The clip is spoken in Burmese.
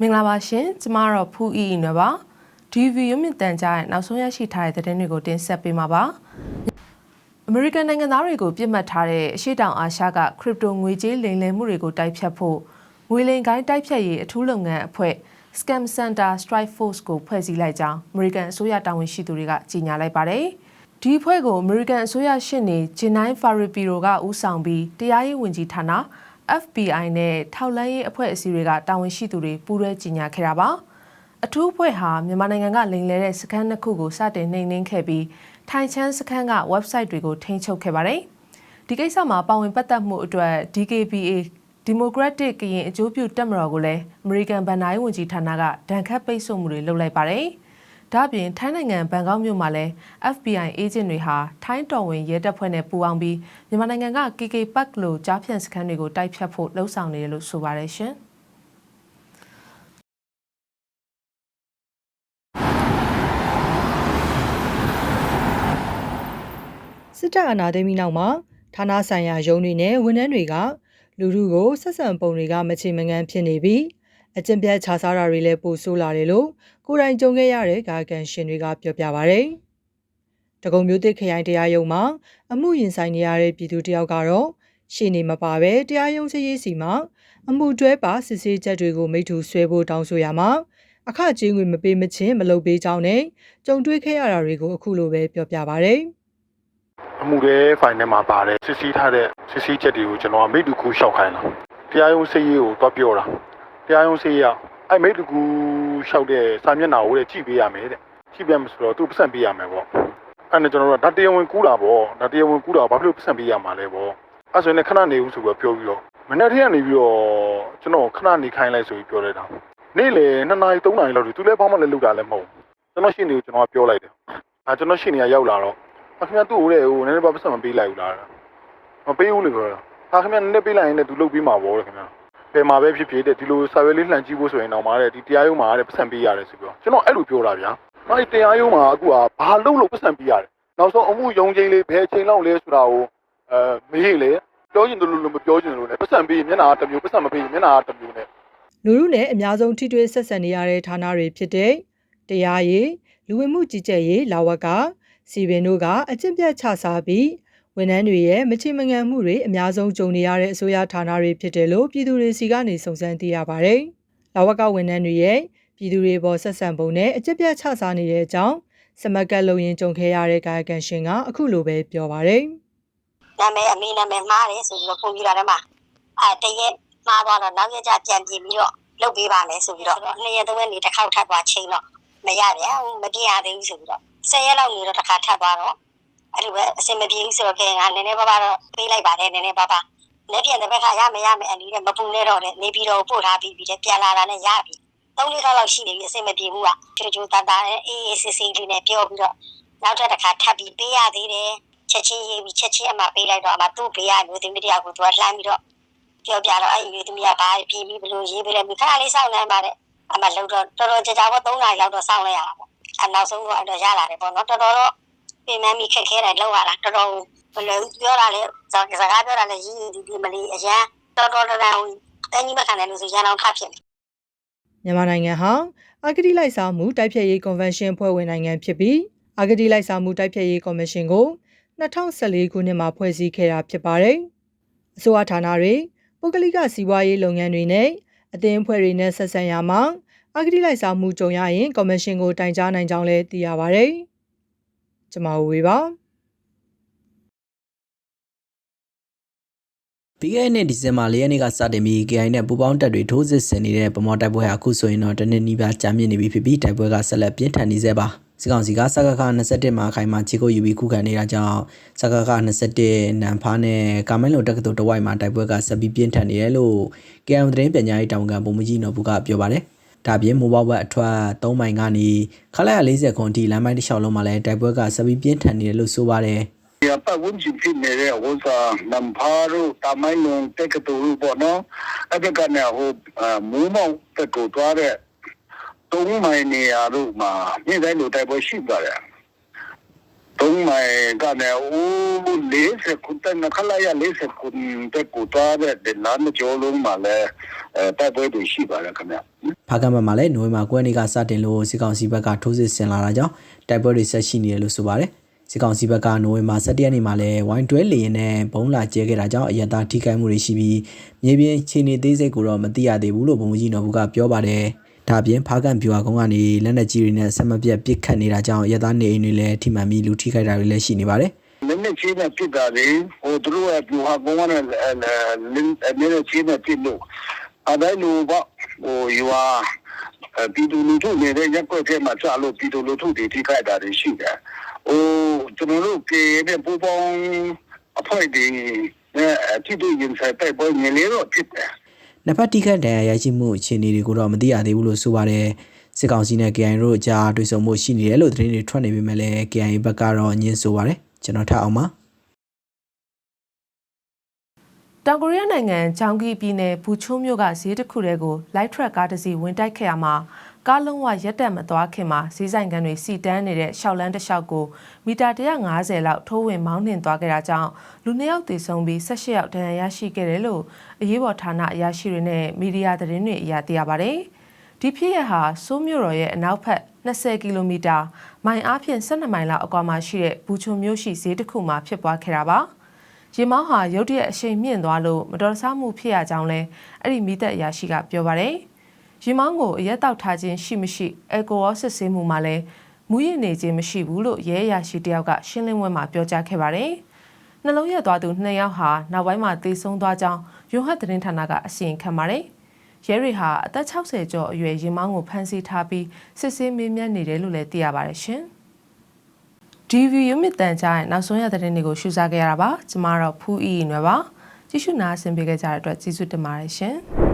မင်္ဂလာပါရှင်ကျမကတော့ဖူးအီအီနွယ်ပါဒီဗီယိုမြင့်တန်ကြားရဲ့နောက်ဆုံးရရှိထားတဲ့သတင်းတွေကိုတင်ဆက်ပေးမှာပါအမေရိကန်နိုင်ငံသားတွေကိုပြစ်မှတ်ထားတဲ့အရှိတောင်အာရှကခရစ်ပတိုငွေကြေးလိမ်လည်မှုတွေကိုတိုက်ဖြတ်ဖို့ငွေလိမ်ကိုင်းတိုက်ဖြတ်ရေးအထူးလုပ်ငန်းအဖွဲ့ Scam Center Strike Force ကိုဖွဲ့စည်းလိုက်ကြောင်းအမေရိကန်အစိုးရတာဝန်ရှိသူတွေကကြေညာလိုက်ပါတယ်ဒီအဖွဲ့ကိုအမေရိကန်အစိုးရရှေ့နေဂျင်နိုင်းဖာရီပီရိုကဦးဆောင်ပြီးတရားရေးဝန်ကြီးဌာန FBI နဲ့ထောက်လန်းရေးအဖွဲ့အစည်းတွေကတာဝန်ရှိသူတွေပူးတွဲကြီးညာခဲ့တာပါအထူးအဖွဲ့ဟာမြန်မာနိုင်ငံကလိမ်လည်တဲ့စခန်းတစ်ခုကိုစတင်နှိမ်နင်းခဲ့ပြီးထိုင်ချမ်းစခန်းက website တွေကိုထိန်းချုပ်ခဲ့ပါတယ်ဒီကိစ္စမှာပါဝင်ပတ်သက်မှုအတွက် DKBA Democratic ကရင်အကျိုးပြုတက်မတော်ကိုလည်း American ဗန်နာရေးဝန်ကြီးဌာနကဒဏ်ခတ်ပိတ်ဆို့မှုတွေလုပ်လိုက်ပါတယ် ဒါ့အပြင်ထိုင်းနိုင်ငံဘန်ကောက်မြို့မှာလည်း FBI agent တွေဟာထိုင်းတော်ဝင်ရဲတပ်ဖွဲ့နဲ့ပူးပေါင်းပြီးမြန်မာနိုင်ငံက KK Park လိုကြားဖြန့်စခန်းတွေကိုတိုက်ဖြတ်ဖို့လှုံ့ဆော်နေတယ်လို့ဆိုပါတယ်ရှင်။စစ်တပ်အာဏာသိမ်းပြီးနောက်မှာဌာနဆိုင်ရာရုံးတွေနဲ့ဝန်ထမ်းတွေက လူထုကိုဆက်ဆံပုံတွေကမချေမငန်းဖြစ်နေပြီးအကျင့်ပြတ်ခြားစားတာတွေလည်းပိုဆိုးလာတယ်လို့ ကိုယ်တိုင်ကြုံခဲ့ရတဲ့ကာကန်ရှင်တွေကပြောပြပါဗျ။တကုံမျိုးတစ်ခရိုင်တရားရုံးမှာအမှုရင်ဆိုင်နေရတဲ့ပြည်သူတယောက်ကတော့ရှေ့နေမပါပဲတရားရုံးစရေးစီမှာအမှုတွဲပါစစ်ဆေးချက်တွေကိုမိထူဆွဲဖို့တောင်းဆိုရမှာအခကြေးငွေမပေးမချင်းမလုပ်ပေးကြောင်းနဲ့ကြုံတွေ့ခဲ့ရတာတွေကိုအခုလိုပဲပြောပြပါဗျ။အမှုတဲ့ဖိုင်ထဲမှာပါတယ်စစ်ဆေးထားတဲ့စစ်ဆေးချက်တွေကိုကျွန်တော်ကမိတူကူရှောက်ခိုင်းတာတရားရုံးစရေးကိုတွားပြောတာတရားရုံးစရေးက အဲ့မိတူကူရှောက်တဲ့စာမျက်နှာကိုလည်းကြည့်ပေးရမယ်တဲ့ကြည့်ပြမယ်ဆိုတော့သူပတ်စံပေးရမယ်ပေါ့အဲ့နဲ့ကျွန်တော်တို့ကဒါတရားဝင်ကူးတာပေါ့ဒါတရားဝင်ကူးတာဘာဖြစ်လို့ပတ်စံပေးရမှာလဲပေါ့အဲ့ဆိုရင်ခဏနေဦးဆိုပြီးပြောပြီးတော့မနေ့တည်းကနေပြီးတော့ကျွန်တော်ခဏနေခိုင်းလိုက်ဆိုပြီးပြောလိုက်တာနေ့လေ2နာရီ3နာရီလောက်သူလည်းဘာမှလည်းလုပ်တာလည်းမဟုတ်ကျွန်တော်ရှင်းနေကိုကျွန်တော်ကပြောလိုက်တယ်အဲကျွန်တော်ရှင်းနေရရောက်လာတော့။ခင်ဗျားသူ့ကိုတဲ့ဟိုနည်းနည်းပါပတ်စံမပေးလိုက်ဘူးလား။မပေးဘူးလေပြောတာ။ဟာခင်ဗျားနည်းနည်းပေးလိုက်ရင်လည်းသူလုပ်ပြီးမှာပေါ့တဲ့ခင်ဗျာ။ ဘယ်မှာပဲဖြစ်ဖြစ်တဲ့ဒီလိုစာရွက်လေးလှန်ကြည့်ဖို့ဆိုရင်တော့မာတဲ့ဒီတရားရုံးမှာတဲ့ပတ်စံပေးရတယ်ဆိုပြီးတော့ကျွန်တော်အဲ့လိုပြောတာဗျာ။အဲ့ဒီတရားရုံးမှာအခုကဘာလုပ်လို့ပတ်စံပေးရတယ်။နောက်ဆုံးအမှုယုံချင်းလေးဘယ်အချိန်လောက်လဲဆိုတာကိုအဲမေးလေပြောချင်တယ်လို့မပြောချင်တယ်လို့လည်းပတ်စံပေးမျက်နှာတစ်မျိုးပတ်စံမပေးမျက်နှာတစ်မျိုးနဲ့လူလူနဲ့အများဆုံးထိတွေ့ဆက်ဆံနေရတဲ့ဌာနတွေဖြစ်တဲ့တရားရေးလူဝင်မှုကြီးကြပ်ရေးလာဝကစီပင်တို့ကအကျင့်ပြတ်ချစားပြီး ဝန်ထမ်းတွေရဲ့မချေမငံမှုတွေအများဆုံးကြုံနေရတဲ့အစိုးရဌာနတွေဖြစ်တယ်လို့ပြည်သူတွေစီကနေစုံစမ်းသိရပါတယ်။လာဝကဝန်ထမ်းတွေရဲ့ပြည်သူတွေပေါ်ဆက်ဆံပုံနဲ့အကျင့်ပြတ်ချစားနေတဲ့အကြောင်းစမကတ်လုံရင်ကြုံခဲ့ရတဲ့ကာယကံရှင်ကအခုလိုပဲပြောပါတယ်။နာမည်အမေနာမည်မှားတယ်ဆိုပြီးတော့ကွန်ပျူတာထဲမှာအဲတရက်မှားသွားတော့နောက်ရက်ကျပြန်ပြင်ပြီးတော့လုပ်ပေးပါမယ်ဆိုပြီးတော့နှစ်ရက်သုံးရက်နေတစ်ခေါက်ထပ်သွားချိန်တော့မရပြန်ဘူးမပြည့်ရသေးဘူးဆိုပြီးတော့ဆယ်ရက်လောက်နေတော့တစ်ခါထပ်သွားတော့ အဲ့လိုပဲအစင်မပြေဘူးဆိုတော့ခင်ဗျာနည်းနည်းပါးပါးတော့ပေးလိုက်ပါတယ်နည်းနည်းပါးပါးလက်ပြန်တစ်ဘက်ကရမရမယ်အန်ဒီနဲ့မပူနဲ့တော့လေနေပြီးတော့ပို့ထားပြီးပြီးပြန်လာတာနဲ့ရပြီသုံးလေးခါလောက်ရှိနေပြီအစင်မပြေဘူးကကြိုကြိုတန်တာအေးအေးဆေးဆေးလေးနဲ့ပြောပြီးတော့နောက်ထပ်တစ်ခါထပ်ပြီးပေးရသေးတယ်ချက်ချင်းရေးပြီးချက်ချင်းအမှပေးလိုက်တော့အမှသူ့ဘေးကမျိုးသမီးတယောက်ကိုသူကလှမ်းပြီးတော့ပြောပြတော့အဲ့ဒီမျိုးသမီးကဘာပြီးပြီးဘလို့ရေးပေးလဲမိခါလေးစောင့်နေပါတဲ့အမှလုံတော့တော်တော်ကြာကြာပေါ့3နာရီလောက်တော့စောင့်လိုက်ရတာပေါ့အနောက်ဆုံးတော့အဲ့တော့ရလာတယ်ပေါ့နော်တော်တော်တော့ ပြင်မှန်းပြီးခက်ခဲတယ်လောက်ရတာတော်တော်ဘလို့ပြောတာလေစကားပြောတာလေရင်းရင်းဒီဒီမလေးအရန်တော်တော်တော်တော်တန်းကြီးမခံတယ်လို့ဆိုရန်အောင်ထဖြစ်တယ်မြန်မာနိုင်ငံဟာအာဂတိလိုက်စားမှုတိုက်ဖျက်ရေးကွန်ဗင်းရှင်းဖွဲ့ဝင်နိုင်ငံဖြစ်ပြီးအာဂတိလိုက်စားမှုတိုက်ဖျက်ရေးကော်မရှင်ကို2014ခုနှစ်မှာဖွဲ့စည်းခဲ့တာဖြစ်ပါတယ်။အစိုးရဌာနတွေပုဂ္ဂလိကစီးပွားရေးလုပ်ငန်းတွေနဲ့အသင်းအဖွဲ့တွေနဲ့ဆက်ဆံရမှာအာဂတိလိုက်စားမှုကြုံရရင်ကော်မရှင်ကိုတိုင်ကြားနိုင်ကြောင်းလည်းသိရပါတယ်။ ကျွန်မဝေပါပြီးခဲ့တဲ့နှစ်ဒီဇင်ဘာ၄ရက်နေ့ကစတင်ပြီး KI နဲ့ပူးပေါင်းတပ်တွေထိုးစစ်ဆင်နေတဲ့ဗမော်တိုက်ပွဲဟာအခုဆိုရင်တော့တနစ်နီးပါးကြာမြင့်နေပြီဖြစ်ပြီးတိုက်ပွဲကဆက်လက်ပြင်းထန်နေဆဲပါစစ်ကောင်စီကစကခ21မှာခိုင်မှာခြေကုပ်ယူပြီးခုခံနေတာကြောင့်စကခ21နန်ဖားနဲ့ကာမိုင်းလုံတက္ကသိုလ်တဝိုက်မှာတိုက်ပွဲကဆက်ပြီးပြင်းထန်နေတယ်လို့ KM သတင်းပညာရေးတောင်ကန်ပုံမကြီးနော်ဘူးကပြောပါတယ် ဒါပြင်မိုဘိုင်းဘက်အထွက်3မိုင်ကနေခလာရ40ခွန်အထိလမ်းပိုင်းတစ်လျှောက်လုံးမှာလည်းတိုက်ပွဲကဆက်ပြီးပြင်းထန်နေတယ်လို့ဆိုပါတယ်ရပတ်ဝန်းကျင်ဖြစ်နေတဲ့ဟိုစာနမ်ဖာရိုတာမိုင်းလုံးတက်ကတူပေါ့နော်အဲ့ဒါကနေဟိုမူးမောင်တက်ကိုသွားတဲ့တုံးမိုင်နေရာတို့မှာမြင့်တိုင်းလိုတိုက်ပွဲရှိပါတယ်သုံးမိုင်ကနေဦး40ခုတနခလာရ40ခုတက်ကိုတော့တဲ့လမ်းမကျော်လုံးမှာလည်းအဲတိုက်ပွဲတွေရှိပါတယ်ခင်ဗျာ ဖားကန့်ဘက်မှာလည်းနိုဝင်ဘာ9ရက်နေ့ကစတင်လို့စစ်ကောင်စီဘက်ကထိုးစစ်ဆင်လာတာကြောင့်တိုက်ပွဲတွေဆက်ရှိနေတယ်လို့ဆိုပါတယ်စစ်ကောင်စီဘက်ကနိုဝင်ဘာ17ရက်နေ့မှာလည်းဝိုင်းတွဲလေရင်နဲ့ဘုံလာကျဲခဲ့တာကြောင့်အရတာထိခိုက်မှုတွေရှိပြီးမြေပြင်ခြေနေသေးစိတ်ကိုတော့မသိရသေးဘူးလို့ဗိုလ်မှူးကြီးနော်ဘူးကပြောပါတယ်ဒါပြင်ဖားကန်ဗျူဟာကုန်းကနေလက်နက်ကြီးတွေနဲ့ဆက်မပြတ်ပစ်ခတ်နေတာကြောင့်ရတာနေအိမ်တွေလည်းထိမှန်ပြီးလူထိခိုက်တာတွေလည်းရှိနေပါတယ်နည်းနည်းချင်းနဲ့ပြစ်တာလေဟိုသူတို့ကပြူဟာကောင်းနဲ့လင်းနည်းနည်းချင်းနဲ့ပြစ်လို့ အတိုင်းလူပေါ့ဟိုယူဟာပြည်သူလူထုနေတဲ့ရက်ွက်ထဲမှာကြာလို့ပြည်သူလူထုတွေထိခိုက်တာတွေရှိတယ်ဟိုကျွန်တော်တို့ကေတဲ့ပူပေါင်းအဖွဲ့တွေနဲ့တိတိရင်ဆိုင်တိုက်ပွဲငယ်လေးတော့ဖြစ်တယ်နှစ်ဖက်တိခတ်ဒဏ်ရာရရှိမှုအခြေအနေတွေကိုတော့မသိရသေးဘူးလို့ဆိုပါတယ်စစ်ကောင်စီနဲ့ KIA တို့အကြားတွေ့ဆုံမှုရှိနေတယ်လို့သတင်းတွေထွက်နေပေမဲ့လည်း KIA ဘက်ကတော့ညင်းဆိုပါတယ်ကျွန်တော်ထပ်အောင်ပါ တောင်ကိုရီးယားနိုင်ငံဂျောင်ဂီပြည်နယ်ဘူချိုးမြို့ကဈေးတစ်ခုတည်းကိုလိုက်ထရက်ကားတစ်စီးဝင်တိုက်ခဲ့ရမှာကားလုံးဝရက်တက်မသွားခင်မှာဈေးဆိုင်ကန်တွေစီတန်းနေတဲ့ရှောက်လန်းတစ်လျှောက်ကိုမီတာ150လောက်ထိုးဝင်မောင်းနှင်သွားခဲ့တာကြောင့်လူနှစ်ယောက်သေဆုံးပြီး18ယောက်ဒဏ်ရာရရှိခဲ့တယ်လို့အရေးပေါ်ဌာနအရာရှိတွေနဲ့မီဒီယာသတင်းတွေအရသိရပါတယ်။ဒီဖြစ်ရဟာစိုးမြို့တော်ရဲ့အနောက်ဘက်20ကီလိုမီတာမိုင်အားဖြင့်12မိုင်လောက်အကွာမှာရှိတဲ့ဘူချုံမြို့ရှိဈေးတစ်ခုမှာဖြစ်ပွားခဲ့တာပါ။ ရေမောင်းဟာရုတ်တရက်အရှိန်မြင့်သွားလို့မတော်တဆမှုဖြစ်ရကြောင်းလဲအဲ့ဒီမိသက်အရာရှိကပြောပါတယ်။ရေမောင်းကိုအရက်တောက်ထားခြင်းရှိမရှိအယ်ကိုဟောစစ်ဆေးမှုမှာလဲမူးယစ်နေခြင်းမရှိဘူးလို့ရဲအရာရှိတယောက်ကရှင်းလင်းပွဲမှာပြောကြားခဲ့ပါတယ်။နှလုံးရက်သွားသူနှစ်ယောက်ဟာနောက်ပိုင်းမှာသေဆုံးသွားကြောင်းယွန်ဟတ်သတင်းဌာနကအစီရင်ခံပါတယ်။ရဲတွေဟာအသက်60ကျော်အရွယ်ရင်မောင်းကိုဖမ်းဆီးထားပြီးစစ်ဆေးမေးမြန်းနေတယ်လို့လည်းသိရပါတယ်ရှင်။ DV ရုံမြင့်တန်ကြားရဲ့နောက်ဆုံးရသတင်းတွေကိုရှုစားခဲ့ရတာပါ။ကျမတော့ဖူးအီနွယ်ပါ။ကြည့်ရှုနာဆင်ပေးကြတဲ့အတွက်ကျေးဇူးတင်ပါတယ်ရှင်။